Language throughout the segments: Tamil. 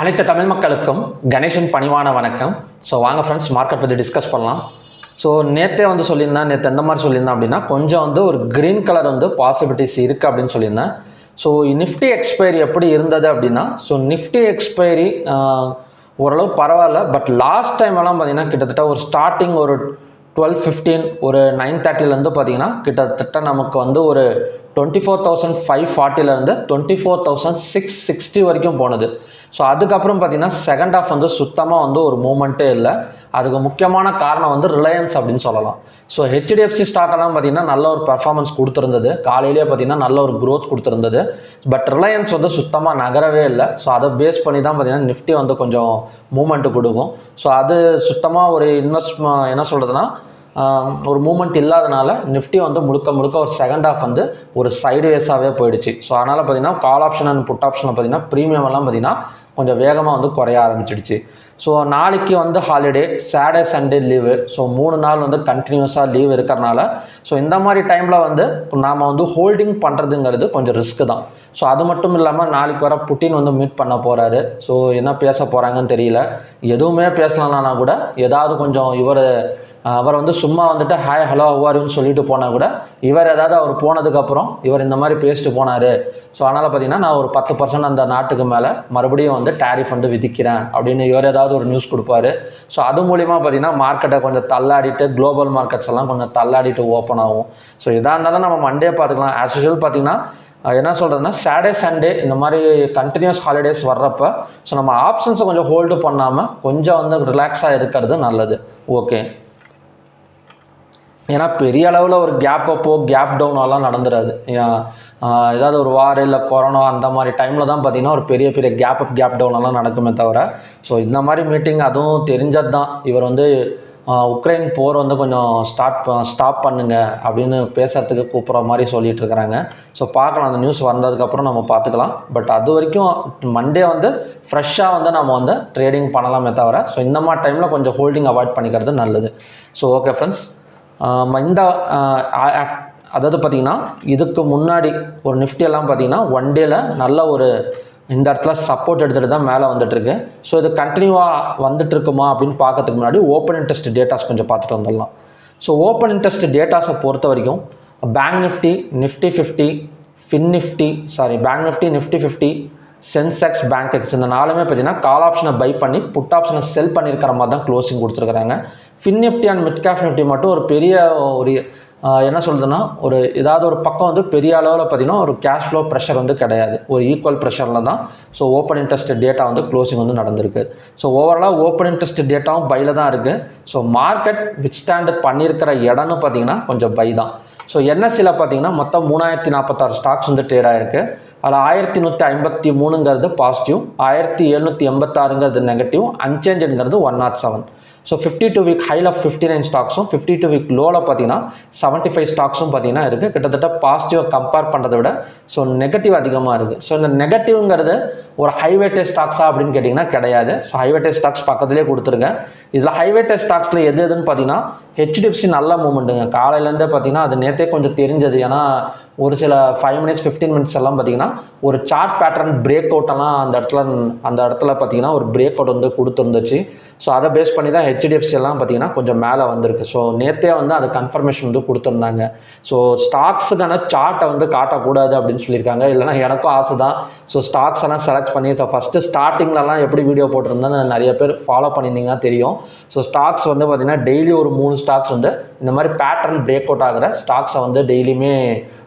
அனைத்து தமிழ் மக்களுக்கும் கணேசன் பணிவான வணக்கம். ஸோ வாங்க ஃப்ரெண்ட்ஸ் மார்க்கெட் பற்றி டிஸ்கஸ் பண்ணலாம். ஸோ நேற்றே வந்து சொல்லியிருந்தேன் நேற்று எந்த மாதிரி சொல்லியிருந்தேன் அப்படின்னா கொஞ்சம் வந்து ஒரு க்ரீன் கலர் வந்து பாசிபிலிட்டிஸ் இருக்குது அப்படின்னு சொல்லியிருந்தேன். ஸோ நிஃப்டி எக்ஸ்பைரி எப்படி இருந்தது அப்படின்னா ஸோ நிஃப்டி எக்ஸ்பைரி ஓரளவு பரவாயில்ல. பட் லாஸ்ட் டைம் எல்லாம் பார்த்தீங்கன்னா கிட்டத்தட்ட ஒரு ஸ்டார்டிங் ஒரு டுவெல் ஃபிஃப்டீன் ஒரு நைன் தேர்ட்டிலேருந்து பார்த்தீங்கன்னா கிட்டத்தட்ட நமக்கு வந்து ஒரு twenty four thousand five ஃபார்ட்டிலேருந்து twenty four thousand six sixty வரைக்கும் போனது. ஸோ அதுக்கப்புறம் பார்த்தீங்கன்னா செகண்ட் ஆஃப் வந்து சுத்தமாக வந்து ஒரு மூமெண்ட்டே இல்லை. அதுக்கு முக்கியமான காரணம் வந்து ரிலையன்ஸ் அப்படின்னு சொல்லலாம். ஸோ ஹெச்டிஎஃப்சி ஸ்டாக்கெல்லாம் பார்த்தீங்கன்னா நல்ல ஒரு பெர்ஃபார்மன்ஸ் கொடுத்துருந்தது. காலையிலேயே பார்த்தீங்கன்னா நல்ல ஒரு க்ரோத் கொடுத்துருந்தது. பட் ரிலையன்ஸ் வந்து சுத்தமாக நகரவே இல்லை. ஸோ அதை பேஸ் பண்ணி தான் பார்த்தீங்கன்னா நிஃப்டி வந்து கொஞ்சம் மூமெண்ட்டு கொடுக்கும். ஸோ அது சுத்தமாக ஒரு இன்வெஸ்ட் என்ன சொல்கிறதுனா ஒரு மூமெண்ட் இல்லாதனால நிஃப்டி வந்து முழுக்க முழுக்க ஒரு செகண்ட் ஆஃப் வந்து ஒரு சைடுவேஸாகவே போயிடுச்சு. ஸோ அதனால் பார்த்தீங்கன்னா கால் ஆப்ஷன் அண்ட் புட் ஆப்ஷனில் பார்த்தீங்கன்னா ப்ரீமியம் எல்லாம் பார்த்தீங்கன்னா கொஞ்சம் வேகமாக வந்து குறைய ஆரம்பிச்சிடுச்சு. ஸோ நாளைக்கு வந்து holiday Saturday Sunday leave so மூணு நாள் வந்து கண்டினியூஸாக லீவ் இருக்கிறனால ஸோ இந்த மாதிரி டைமில் வந்து நாம் வந்து ஹோல்டிங் பண்ணுறதுங்கிறது கொஞ்சம் ரிஸ்க்கு தான். ஸோ அது மட்டும் இல்லாமல் நாளைக்கு வர புட்டின் வந்து மீட் பண்ண போகிறாரு ஸோ என்ன பேச போகிறாங்கன்னு தெரியல. எதுவுமே பேசலன்னா கூட ஏதாவது கொஞ்சம் இவர் அவர் வந்து சும்மா வந்துட்டு ஹாய் ஹலோ அவ்வாருன்னு சொல்லிட்டு போனால் கூட இவர் ஏதாவது அவர் போனதுக்கப்புறம் இவர் இந்த மாதிரி பேசிட்டு போனார். ஸோ அதனால் பார்த்தீங்கன்னா நான் ஒரு பத்து பர்சன்ட் அந்த நாட்டுக்கு மேலே மறுபடியும் வந்து டேரிஃப் வந்து விதிக்கிறேன் அப்படின்னு இவர் ஏதாவது ஒரு நியூஸ் கொடுப்பாரு. ஸோ அது மூலிமா பார்த்தீங்கன்னா மார்க்கெட்டை கொஞ்சம் தள்ளாடிட்டு குளோபல் மார்க்கெட்ஸ் எல்லாம் கொஞ்சம் தள்ளாடிட்டு ஓப்பன் ஆகும். ஸோ இதாக இருந்தாலும் நம்ம மண்டே பார்த்துக்கலாம் ஆஸ் யூஷுவல் பார்த்தீங்கன்னா என்ன சொல்கிறதுனா சாட்டர்டே சண்டே இந்த மாதிரி கண்டினியூஸ் ஹாலிடேஸ் வர்றப்ப ஸோ நம்ம ஆப்ஷன்ஸை கொஞ்சம் ஹோல்டு பண்ணாமல் கொஞ்சம் வந்து ரிலாக்ஸாக இருக்கிறது நல்லது. ஓகே ஏன்னா பெரிய அளவில் ஒரு கேப் அப்போ கேப் டவுனெல்லாம் நடந்துடாது ஏதாவது ஒரு வார் இல்லை கொரோனா அந்த மாதிரி டைமில் தான் பார்த்தீங்கன்னா ஒரு பெரிய பெரிய கேப் அப் கேப் டவுனெல்லாம் நடக்குமே தவிர ஸோ இந்த மாதிரி மீட்டிங் அதுவும் தெரிஞ்சது தான். இவர் வந்து உக்ரைன் போர் வந்து கொஞ்சம் ஸ்டார்ட் ஸ்டாப் பண்ணுங்க அப்படின்னு பேசுறதுக்கு கூப்பிட்ற மாதிரி சொல்லிட்டு இருக்கிறாங்க ஸோ பார்க்கலாம் அந்த நியூஸ் வந்ததுக்கப்புறம் நம்ம பார்த்துக்கலாம் பட் அது வரைக்கும் மண்டே வந்து ஃப்ரெஷ்ஷாக வந்து நம்ம வந்து ட்ரேடிங் பண்ணலாமே தவிர ஸோ இந்த மாதிரி டைமில் கொஞ்சம் ஹோல்டிங் அவாய்ட் பண்ணிக்கிறது நல்லது. ஸோ ஓகே ஃப்ரெண்ட்ஸ் இந்த அதாவது பார்த்தீங்கன்னா இதுக்கு முன்னாடி ஒரு நிஃப்டி எல்லாம் பார்த்தீங்கன்னா ஒன் டேல நல்ல ஒரு இந்த இடத்துல சப்போர்ட் எடுத்துகிட்டு தான் மேலே வந்துட்டுருக்கு. ஸோ இது கண்டினியூவாக வந்துட்டு இருக்குமா அப்படின்னு பார்க்கறதுக்கு முன்னாடி ஓப்பன் இன்ட்ரெஸ்ட் டேட்டாஸ் கொஞ்சம் பார்த்துட்டு வந்துடலாம். ஸோ ஓப்பன் இன்ட்ரெஸ்ட் டேட்டாஸை பொறுத்த வரைக்கும் bank Nifty Nifty fifty fin Nifty sorry bank Nifty Nifty fifty Sensex Bankex இந்த நாலுமே பார்த்தீங்கன்னா கால் ஆப்ஷனை பை பண்ணி புட் ஆப்ஷனை செல் பண்ணியிருக்கிற மாதிரி தான் க்ளோசிங் கொடுத்துருக்குறாங்க. Fin Nifty and mid cap Nifty மட்டும் ஒரு பெரிய ஒரு என்ன சொல்கிறதுன்னா ஒரு ஏதாவது ஒரு பக்கம் வந்து பெரிய அளவில் பார்த்தீங்கன்னா ஒரு கேஷ் ஃப்ளோ ப்ரெஷர் வந்து கிடையாது. ஒரு ஈக்குவல் ப்ரெஷரில் தான். ஸோ ஓப்பன் இன்ட்ரெஸ்ட் டேட்டா வந்து க்ளோசிங் வந்து நடந்திருக்கு. ஸோ ஓவராலாக ஓப்பன் இன்ட்ரெஸ்ட் டேட்டாவும் பையில் தான் இருக்குது ஸோ மார்க்கெட் வித் ஸ்டாண்டு பண்ணியிருக்கிற இடம்னு பார்த்திங்கன்னா கொஞ்சம் பை தான். ஸோ என்எஸ்சியில் பார்த்தீங்கன்னா மொத்தம் மூணாயிரத்தி நாற்பத்தாறு ஸ்டாக்ஸ் வந்து ட்ரேட் ஆயிருக்கு. அதில் ஆயிரத்தி நூற்றி ஐம்பத்தி மூணுங்கிறது பாசிட்டிவ் ஆயிரத்தி எழுநூற்றி எண்பத்தாறுங்கிறது negative அன்சேஞ்சுங்கிறது one naught seven so fifty two week ஹையில் ஃபிஃப்டி நைன் ஸ்டாக்ஸும் ஃபிஃப்டி டூ வீக் லோவில் பார்த்தீங்கன்னா செவன்ட்டி ஃபைவ் ஸ்டாக்ஸும் பார்த்தீங்கன்னா இருக்குது கிட்டத்தட்ட பாசிட்டிவாக கம்பேர் பண்ணுறதை விட ஸோ நெகட்டிவ் அதிகமாக இருக்குது ஸோ இந்த நெகட்டிவ்ங்கிறது ஒரு ஹைவேட்டேஜ் ஸ்டாக்ஸா அப்படின்னு கேட்டிங்கன்னா கிடையாது. ஸோ ஹைவேட்டேஜ் ஸ்டாக்ஸ் பக்கத்துலேயே கொடுத்துருங்க. இதில் ஹைவேட்டேஜ் ஸ்டாக்ஸில் எது எதுன்னு பார்த்தீங்கன்னா ஹெச்டிஎஃப்சி நல்ல மூமெண்ட்டுங்க காலையிலேருந்தே பார்த்தீங்கன்னா அது நேற்றே கொஞ்சம் தெரிஞ்சது. ஏன்னா ஒரு சில ஃபைவ் மினிட்ஸ் ஃபிஃப்டீன் மினிட்ஸ் எல்லாம் பார்த்தீங்கன்னா ஒரு சார்ட் பேட்டர்ன் பிரேக் அவுட்டெல்லாம் அந்த இடத்துல அந்த இடத்துல பார்த்தீங்கன்னா ஒரு பிரேக் அவுட் வந்து கொடுத்துருந்துச்சு. ஸோ அதை பேஸ் பண்ணி தான் ஹெச்டிஎஃப்சி எல்லாம் பார்த்தீங்கன்னா கொஞ்சம் மேலே வந்திருக்கு. ஸோ நேற்றே வந்து அது கன்ஃபர்மேஷன் வந்து கொடுத்துருந்தாங்க. ஸோ ஸ்டாக்ஸுக்கான சார்ட்டை வந்து காட்டக்கூடாது அப்படின்னு சொல்லியிருக்காங்க. இல்லைன்னா எனக்கும் ஆசை தான் ஸோ ஸ்டாக்ஸ் எல்லாம் செலக்ட் பண்ணி ஸோ ஃபஸ்ட்டு ஸ்டார்டிங்லலாம் எப்படி வீடியோ போட்டிருந்தேன்னு நிறைய பேர் ஃபாலோ பண்ணியிருந்தீங்கன்னா தெரியும். ஸோ ஸ்டாக்ஸ் வந்து பார்த்தீங்கன்னா டெய்லி ஒரு மூணு ஸ்டாக்ஸ் வந்து இந்த மாதிரி பேட்டர்ன் பிரேக் அவுட் ஆகிற ஸ்டாக்ஸை வந்து டெய்லியுமே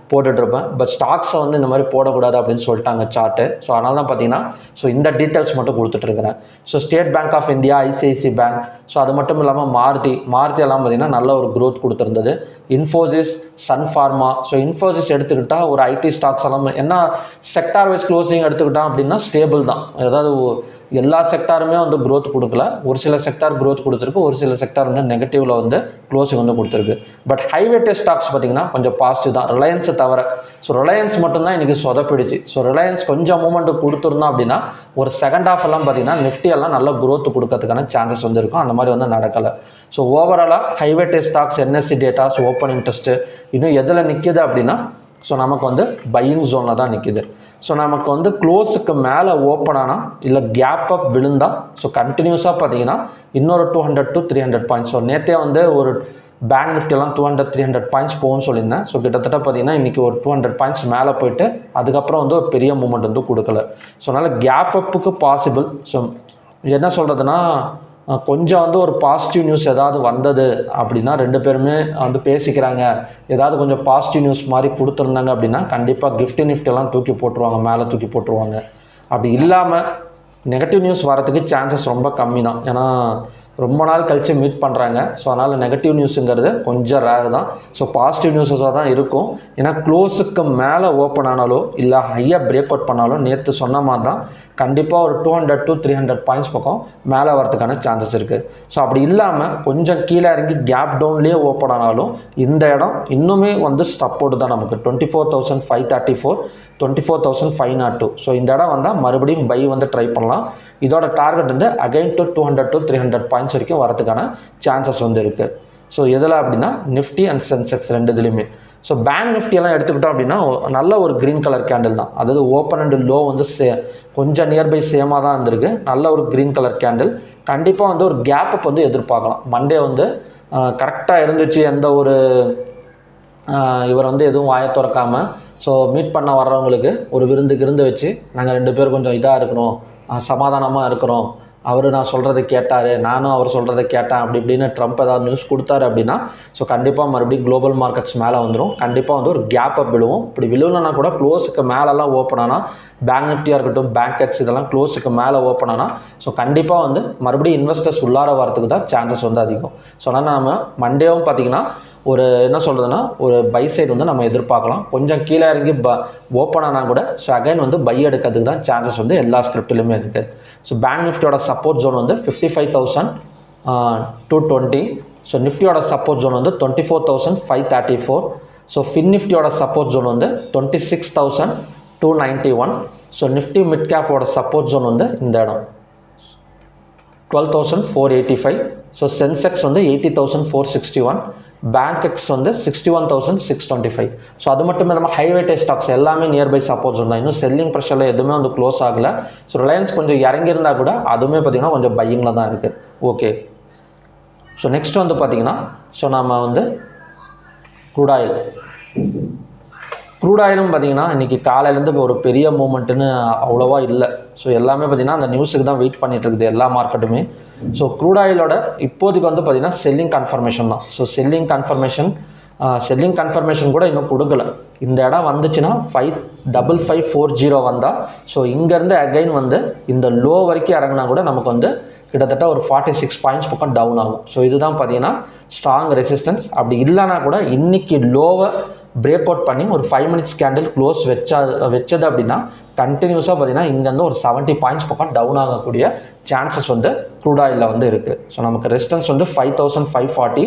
போட்டுட்ருப்பேன். பட் ஸ்டாக்ஸை வந்து இந்த மாதிரி போடக்கூடாது அப்படின்னு சொல்லிட்டாங்க சார்ட்டு ஸோ அதனால தான் பார்த்தீங்கன்னா ஸோ இந்த டீட்டெயில்ஸ் மட்டும் கொடுத்துட்ருக்கிறேன். So State Bank of India ICICI bank so அது மட்டும் இல்லாமல் மாருதி மாருதி எல்லாம் பார்த்தீங்கன்னா நல்ல ஒரு க்ரோத் கொடுத்துருந்தது. Infosys Sun pharma so Infosys எடுத்துக்கிட்டால் ஒரு ஐடி ஸ்டாக்ஸ் எல்லாம் என்ன செக்டார் வைஸ் க்ளோசிங் எடுத்துக்கிட்டான் அப்படின்னா ஸ்டேபிள் தான். ஏதாவது எல்லா செக்டாருமே வந்து க்ரோத் கொடுக்கல. ஒரு சில செக்டார் க்ரோத் கொடுத்துருக்கு ஒரு சில செக்டார் வந்து நெகட்டிவில் வந்து க்ளோசிங் வந்து கொடுத்துருக்கு. பட் ஹைவேட்டேஜ் ஸ்டாக்ஸ் பார்த்தீங்கன்னா கொஞ்சம் பாசிட்டிவ் தான். ரிலையன்ஸை தவிர ஸோ ரிலையன்ஸ் மட்டும்தான் இன்றைக்கி சொதப்பிடுச்சு. ஸோ ரிலையன்ஸ் கொஞ்சம் மூமெண்ட் கொடுத்துருந்தோம் அப்படின்னா ஒரு செகண்ட் ஹாஃப் எல்லாம் பார்த்தீங்கன்னா நிஃப்டி எல்லாம் நல்ல க்ரோத் கொடுக்கறதுக்கான சான்சஸ் வந்து இருக்கும். அந்த மாதிரி வந்து நடக்கலை. ஸோ ஓவராலாக high weightage stocks NSE datas open interest இன்னும் எதில் நிற்கிது அப்படின்னா ஸோ நமக்கு வந்து பையிங் ஜோனில் தான் நிற்கிது ஸோ நமக்கு வந்து க்ளோஸுக்கு மேலே ஓப்பன் ஆனால் இல்லை கேப் அப் விழுந்தா ஸோ கண்டினியூஸாக பார்த்தீங்கன்னா இன்னொரு two hundred to three hundred points so நேற்றே வந்து ஒரு bank நிஃப்டிலாம் two hundred three hundred points போகும்னு சொல்லியிருந்தேன். ஸோ கிட்டத்தட்ட பார்த்தீங்கன்னா இன்றைக்கி ஒரு டூ ஹண்ட்ரட் பாயிண்ட்ஸ் மேலே போயிட்டு அதுக்கப்புறம் வந்து ஒரு பெரிய மூமெண்ட் வந்து கொடுக்கல. ஸோ அதனால் கேப் அப்புக்கு பாசிபிள் ஸோ என்ன சொல்கிறதுனா கொஞ்சம் வந்து ஒரு பாசிட்டிவ் நியூஸ் ஏதாவது வந்தது அப்படின்னா ரெண்டு பேருமே வந்து பேசிக்கிறாங்க. ஏதாவது கொஞ்சம் பாசிட்டிவ் நியூஸ் மாதிரி கொடுத்துருந்தாங்க அப்படின்னா கண்டிப்பாக கிஃப்ட் நிஃப்டெல்லாம் தூக்கி போட்டுருவாங்க மேலே தூக்கி போட்டுருவாங்க. அப்படி இல்லாமல் நெகட்டிவ் நியூஸ் வரதுக்கு சான்சஸ் ரொம்ப கம்மி தான் ஏன்னா ரொம்ப நாள் கழித்து மீட் பண்ணுறாங்க ஸோ அதனால் நெகட்டிவ் நியூஸுங்கிறது கொஞ்சம் ரேர் தான். ஸோ பாசிட்டிவ் நியூஸஸாக தான் இருக்கும். ஏன்னா க்ளோஸுக்கு மேலே ஓப்பன் ஆனாலோ இல்லை ஹையாக பிரேக் அவுட் பண்ணாலோ நேற்று சொன்ன மாதிரி தான் கண்டிப்பாக ஒரு two hundred to three hundred points பக்கம் மேலே வரதுக்கான சான்சஸ் இருக்குது ஸோ அப்படி இல்லாமல் கொஞ்சம் கீழே இறங்கி கேப் டவுன்லேயே ஓப்பன் ஆனாலும் இந்த இடம் இன்னுமே வந்து சப்போர்ட் தான் நமக்கு. Twenty four thousand five thirty four twenty four thousand five naught two so இந்த இடம் வந்தால் மறுபடியும் பை வந்து ட்ரை பண்ணலாம். இதோட டார்கெட் வந்து again to two hundred to three hundred points வரைக்கும் வரதுக்கான சான்சஸ் வந்து இருக்குது ஸோ எதில் அப்படின்னா நிஃப்டி அண்ட் சென்செக்ஸ் ரெண்டு இதுலையுமே ஸோ பேங்க் நிஃப்டி எல்லாம் எடுத்துக்கிட்டோம் அப்படின்னா நல்ல ஒரு க்ரீன் கலர் கேண்டில் தான். அதாவது ஓப்பன் அண்ட் லோ வந்து சே கொஞ்சம் நியர்பை சேமாக தான் இருந்திருக்கு. நல்ல ஒரு க்ரீன் கலர் கேண்டில் கண்டிப்பாக வந்து ஒரு கேப்பப் வந்து எதிர்பார்க்கலாம். மண்டே வந்து கரெக்டாக இருந்துச்சு. எந்த ஒரு இவர் வந்து எதுவும் வாய திறக்காமல் ஸோ மீட் பண்ண வர்றவங்களுக்கு ஒரு விருந்து கிருந்து வச்சு நாங்கள் ரெண்டு பேரும் கொஞ்சம் இதாக இருக்கிறோம் சமாதானமாக இருக்கிறோம். அவர் நான் சொல்கிறத கேட்டார் நானும் அவர் சொல்கிறத கேட்டேன் அப்படி இப்படின்னு ட்ரம்ப் ஏதாவது நியூஸ் கொடுத்தாரு அப்படின்னா ஸோ கண்டிப்பாக மறுபடியும் குளோபல் மார்க்கெட்ஸ் மேலே வந்துடும் கண்டிப்பாக வந்து ஒரு கேப் அப் விழுவும். இப்படி விழுவலன்னா கூட க்ளோஸுக்கு மேலெல்லாம் ஓப்பன் ஆனால் பேங்க் நிஃப்டியாக இருக்கட்டும் பேங்க் எக்ஸ் இதெல்லாம் க்ளோஸுக்கு மேலே ஓப்பன் ஆனால் ஸோ கண்டிப்பாக வந்து மறுபடியும் இன்வெஸ்டர்ஸ் உள்ளார வரதுக்கு தான் சான்சஸ் வந்து அதிகம். ஸோ அதனால் நாம் மண்டேவும் பார்த்தீங்கன்னா ஒரு என்ன சொல்கிறதுனா ஒரு பை சைடு வந்து நம்ம எதிர்பார்க்கலாம். கொஞ்சம் கீழே இறங்கி ப ஓப்பன் ஆனால் கூட ஸோ அகைன் வந்து பை எடுக்கிறதுக்கு தான் சான்சஸ் வந்து எல்லா ஸ்கிரிப்ட்லையுமே இருக்குது ஸோ பேங்க் நிஃப்டியோட சப்போர்ட் ஜோன் வந்து fifty five thousand two twenty so நிஃப்டியோட சப்போர்ட் ஜோன் வந்து twenty four thousand five thirty four so fin நிஃப்டியோட சப்போர்ட் ஜோன் வந்து twenty six thousand two ninety one so Nifty mid கேப்போட support zone வந்து இந்த இடம். Twelve thousand four eighty five so Sensex வந்து eighty thousand four sixty one Bankex வந்து sixty one thousand six twenty five so அது மட்டும் இல்லாமல் ஹைவேட்டே ஸ்டாக்ஸ் எல்லாமே நியர்பை சப்போர்ட்ஸ் இருந்தால் இன்னும் செல்லிங் ப்ரெஷரில் எதுவுமே வந்து க்ளோஸ் ஆகலை. ஸோ ரிலையன்ஸ் கொஞ்சம் இறங்கியிருந்தால் கூட அதுவுமே பார்த்திங்கன்னா கொஞ்சம் பையிங்கில் தான் இருக்குது ஓகே ஸோ நெக்ஸ்ட் வந்து பார்த்திங்கன்னா ஸோ நம்ம வந்து குட் ஆயில் க்ரூட் ஆயிலும் பார்த்தீங்கன்னா இன்றைக்கி காலையிலேருந்து இப்போ ஒரு பெரிய மூமெண்ட்டுன்னு அவ்வளோவா இல்லை. ஸோ எல்லாமே பார்த்தீங்கன்னா அந்த நியூஸுக்கு தான் வெயிட் பண்ணிகிட்டு இருக்குது எல்லா மார்க்கெட்டுமே ஸோ க்ரூட் ஆயிலோட இப்போதைக்கு வந்து பார்த்திங்கன்னா செல்லிங் கன்ஃபர்மேஷன் தான். So selling confirmation selling confirmation கூட இன்னும் கொடுக்கல. இந்த இடம் வந்துச்சுன்னா five double five four zero வந்தால் ஸோ இங்கேருந்து அகைன் வந்து இந்த லோ வரைக்கும் இறங்கினா கூட நமக்கு வந்து கிட்டத்தட்ட ஒரு ஃபார்ட்டி சிக்ஸ் பாயிண்ட்ஸ் பக்கம் டவுன் ஆகும். ஸோ இதுதான் பார்த்தீங்கன்னா ஸ்ட்ராங் ரெசிஸ்டன்ஸ் அப்படி இல்லைனா கூட இன்றைக்கி லோவை பிரேக் அவுட் பண்ணி ஒரு ஃபைவ் மினிட்ஸ் கேண்டில் க்ளோஸ் வச்சா வச்சது அப்படின்னா கண்டினியூஸாக பார்த்தீங்கன்னா இங்கேருந்து ஒரு செவன்ட்டி பாயிண்ட்ஸ் பக்கம் டவுன் ஆகக்கூடிய சான்சஸ் வந்து க்ரூட் ஆயிலில் வந்து இருக்குது ஸோ நமக்கு ரெசிஸ்டன்ஸ் வந்து five thousand five forty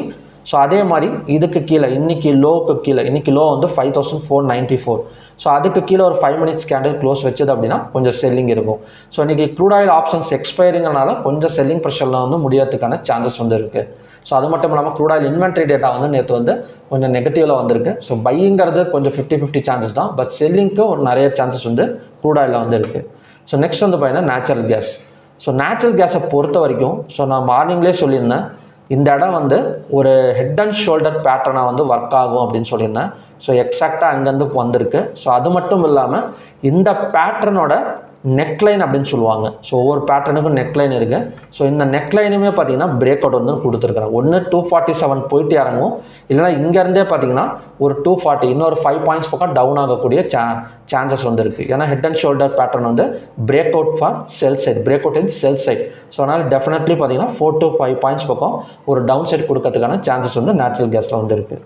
so அதே மாதிரி இதுக்கு கீழே இன்றைக்கி லோவுக்கு கீழே இன்றைக்கி லோ வந்து five thousand four ninety four so அதுக்கு கீழே ஒரு ஃபைவ் மினிட்ஸ் கேண்டில் க்ளோஸ் வச்சது அப்படின்னா கொஞ்சம் செல்லிங் இருக்கும். ஸோ இன்றைக்கி க்ரூட் ஆயில் ஆப்ஷன்ஸ் எக்ஸ்பைரிங்கனால கொஞ்சம் செல்லிங் ப்ரெஷரில் வந்து முடியறதுக்கான சான்சஸ் வந்து இருக்குது ஸோ அது மட்டும் இல்லாமல் க்ரூட் ஆயில் இன்வென்ட்ரி டேட்டா வந்து நேற்று வந்து கொஞ்சம் நெகட்டிவில் வந்திருக்கு. ஸோ பையிங்கிறது கொஞ்சம் ஃபிஃப்டி ஃபிஃப்டி சான்சஸ் தான். பட் செல்லிங்க்கு ஒரு நிறைய சான்சஸ் வந்து க்ரூட் ஆயிலில் வந்து இருக்குது ஸோ நெக்ஸ்ட் வந்து பார்த்தீங்கன்னா நேச்சுரல் கேஸ் ஸோ நேச்சுரல் கேஸை பொறுத்த வரைக்கும் ஸோ நான் மார்னிங்லேயே சொல்லியிருந்தேன் இந்த இடம் வந்து ஒரு ஹெட் அண்ட் ஷோல்டர் பேட்டர்னாக வந்து ஒர்க் ஆகும் அப்படின்னு சொல்லியிருந்தேன். ஸோ எக்ஸாக்டாக அங்கேருந்து வந்திருக்கு. ஸோ அது மட்டும் இல்லாமல் இந்த பேட்டர்னோட நெக்லைன் அப்படின்னு சொல்லுவாங்க. ஸோ ஒவ்வொரு பேட்டர்னுக்கும் நெக்லைன் இருக்குது ஸோ இந்த நெக்லைனுமே பார்த்தீங்கன்னா பிரேக் அவுட் வந்து கொடுத்துருக்குறாங்க. ஒன்று டூ ஃபார்ட்டி செவன் போயிட்டு இறங்கும். இல்லைனா இங்கேருந்தே பார்த்தீங்கன்னா ஒரு டூ ஃபார்ட்டி இன்னொரு ஃபைவ் பாயிண்ட்ஸ் பக்கம் டவுன் ஆகக்கூடிய சா சான்சஸ் வந்து இருக்குது ஏன்னா ஹெட் அண்ட் ஷோல்டர் பேட்டர்ன் வந்து break out for sell side break out in sell side so அதனால் டெஃபினெட்லி பார்த்தீங்கன்னா ஃபோர் டு ஃபைவ் பாயிண்ட்ஸ் பக்கம் ஒரு டவுன் சைட் கொடுக்கறதுக்கான சான்சஸ் வந்து நேச்சுரல் கேஸில் வந்து இருக்குது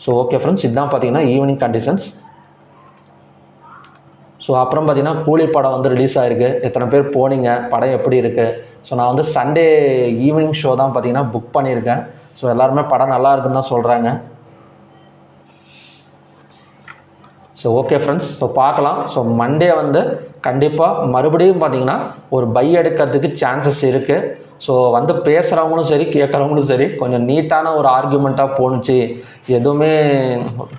ஸோ ஓகே ஃப்ரெண்ட்ஸ் இதுதான் பார்த்தீங்கன்னா ஈவினிங் கண்டிஷன்ஸ் ஸோ அப்புறம் பார்த்தீங்கன்னா கூலி படம் வந்து ரிலீஸ் ஆயிருக்கு. எத்தனை பேர் போனீங்க? படம் எப்படி இருக்குது ஸோ நான் வந்து சண்டே ஈவினிங் ஷோ தான் பார்த்தீங்கன்னா புக் பண்ணியிருக்கேன். ஸோ எல்லாருமே படம் நல்லா இருக்குன்னு தான் சொல்கிறாங்க ஸோ ஓகே ஃப்ரெண்ட்ஸ் ஸோ பார்க்கலாம். ஸோ மண்டே வந்து கண்டிப்பாக மறுபடியும் பார்த்தீங்கன்னா ஒரு பை எடுக்கிறதுக்கு சான்சஸ் இருக்குது ஸோ வந்து பேசுகிறவங்களும் சரி கேட்குறவங்களும் சரி கொஞ்சம் நீட்டான ஒரு ஆர்கியூமெண்ட்டாக போணுச்சு. எதுவுமே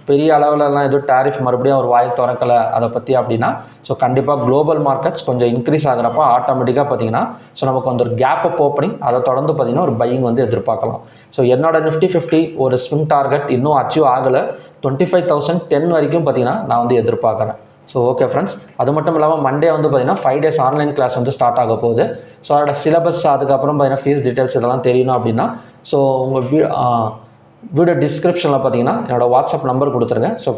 பெரிய அளவிலலாம் எதுவும் டேரிஃப் மறுபடியும் ஒரு வாய் திறக்கலை அதை பற்றி அப்படின்னா ஸோ கண்டிப்பாக குளோபல் மார்க்கெட்ஸ் கொஞ்சம் இன்க்ரீஸ் ஆகிறப்ப ஆட்டோமேட்டிக்காக பார்த்தீங்கன்னா ஸோ நமக்கு வந்து ஒரு கேப் அப் ஓப்பனிங் அதை தொடர்ந்து பார்த்தீங்கன்னா ஒரு பையிங் வந்து எதிர்பார்க்கலாம். ஸோ என்னோட நிஃப்டி ஃபிஃப்டி ஒரு ஸ்விங் டார்கெட் இன்னும் அச்சீவ் ஆகலை. டுவெண்ட்டி ஃபைவ் தௌசண்ட் டென் வரைக்கும் பார்த்தீங்கன்னா நான் வந்து எதிர்பார்க்குறேன். ஸோ ஓகே ஃப்ரெண்ட்ஸ் அது மட்டும் இல்லாமல் மண்டே வந்து பார்த்திங்கன்னா ஃபைவ் டேஸ் ஆன்லைன் கிளாஸ் வந்து ஸ்டார்ட் ஆக போகுது. ஸோ அதோட சிலபஸ் அதுக்கப்புறம் பார்த்தீங்கன்னா ஃபீஸ் டீட்டெயில்ஸ் இதெல்லாம் தெரியணும் அப்படின்னா ஸோ உங்கள் வீ வீடியோ டிஸ்கிரிப்ஷனில் பார்த்தீங்கன்னா என்னோட வாட்ஸ்அப் நம்பர் கொடுத்துருங்க. ஸோ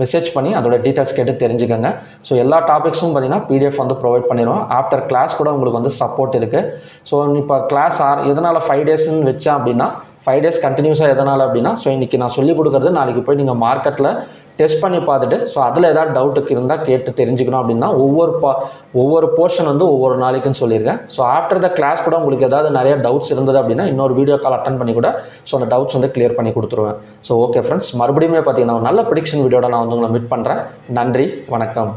மெசேஜ் பண்ணி அதோட டீட்டெயில்ஸ் கேட்டு தெரிஞ்சுக்கோங்க. ஸோ எல்லா டாபிக்ஸும் பார்த்தீங்கன்னா பிடிஎஃப் வந்து ப்ரொவைட் பண்ணிடுவோம். ஆஃப்டர் கிளாஸ் கூட உங்களுக்கு வந்து சப்போர்ட் இருக்குது ஸோ இப்போ கிளாஸ் ஆர் எதனால் ஃபைவ் டேஸ்ன்னு வச்சேன் அப்படின்னா ஃபைவ் டேஸ் கண்டினியூஸாக எதனால் அப்படின்னா ஸோ இன்றைக்கி நான் சொல்லிக் கொடுக்குறது நாளைக்கு போய் நீங்கள் மார்க்கெட்டில் டெஸ்ட் பண்ணி பார்த்துட்டு ஸோ அதில் ஏதாவது டவுட்டுக்கு இருந்தால் கேட்டு தெரிஞ்சுக்கணும் அப்படின்னா ஒவ்வொரு பா ஒவ்வொரு போர்ஷன் வந்து ஒவ்வொரு நாளைக்குன்னு சொல்லியிருக்கேன். ஸோ ஆஃப்டர் த கிளாஸ் கூட உங்களுக்கு ஏதாவது நிறைய டவுட்ஸ் இருந்தது அப்படின்னா இன்னொரு வீடியோ கால் அட்டன் பண்ணி கூட ஸோ அந்த டவுட்ஸ் வந்து கிளியர் பண்ணி கொடுத்துருவேன். ஸோ ஓகே ஃப்ரெண்ட்ஸ் மறுபடியும் பார்த்தீங்கன்னா ஒரு நல்ல ப்ரிடிக்ஷன் வீடியோட நான் வந்து உங்களை மீட் பண்ணுறேன் நன்றி வணக்கம்.